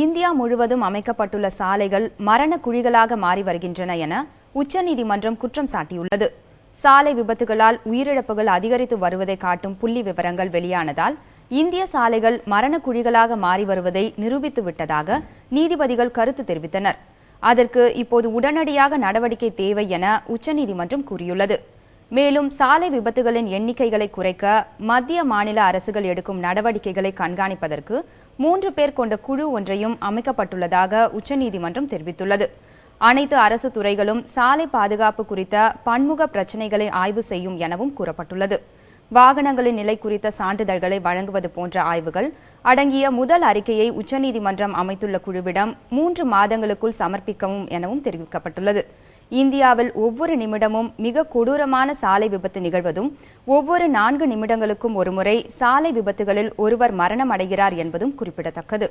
India முழுவதும் அமைக்கப்பட்டுள்ள சாலைகள் மரண குழிகளாக மாறி வருகின்றன என உச்சநீதிமன்றம் குற்றம் சாட்டியுள்ளது. சாலை விபத்துகளால் உயிரிழப்புகள் அதிகரித்து வருவதை காட்டும் புள்ளி விவரங்கள் வெளியானதால் இந்திய சாலைகள் மரண குழிகளாக மாறி வருவதை நிரூபித்து விட்டதாக நீதிபதிகள் கருத்து தெரிவித்தனர். அதற்கு இப்போது உடனடியாக நடவடிக்கை தேவை என உச்சநீதிமன்றம் கூறியுள்ளது. மேலும் சாலை விபத்துகளின் எண்ணிக்கைகளை குறைக்க மத்திய மாநில அரசுகள் எடுக்கும் நடவடிக்கைகளை கண்காணிப்பதற்கு மூன்று பேர் கொண்ட குழு ஒன்றையும் அமைக்கப்பட்டுள்ளதாக உச்சநீதிமன்றம் தெரிவித்துள்ளது. அனைத்து அரசு துறைகளும் சாலை பாதுகாப்பு குறித்த பன்முக பிரச்சினைகளை ஆய்வு செய்யும் எனவும் கூறப்பட்டுள்ளது. வாகனங்களின் நிலை குறித்த சான்றிதழ்களை வழங்குவது போன்ற ஆய்வுகள் அடங்கிய முதல் அறிக்கையை உச்சநீதிமன்றம் அமைத்துள்ள குழுவிடம் மூன்று மாதங்களுக்குள் சமர்ப்பிக்கவும் எனவும் தெரிவிக்கப்பட்டுள்ளது. இந்தியாவில் ஒவ்வொரு நிமிடமும் மிக கொடூரமான சாலை விபத்து நிகழ்வதும் ஒவ்வொரு நான்கு நிமிடங்களுக்கும் ஒருமுறை சாலை விபத்துகளில் ஒருவர் மரணம் அடைகிறார் என்பதும் குறிப்பிடத்தக்கது.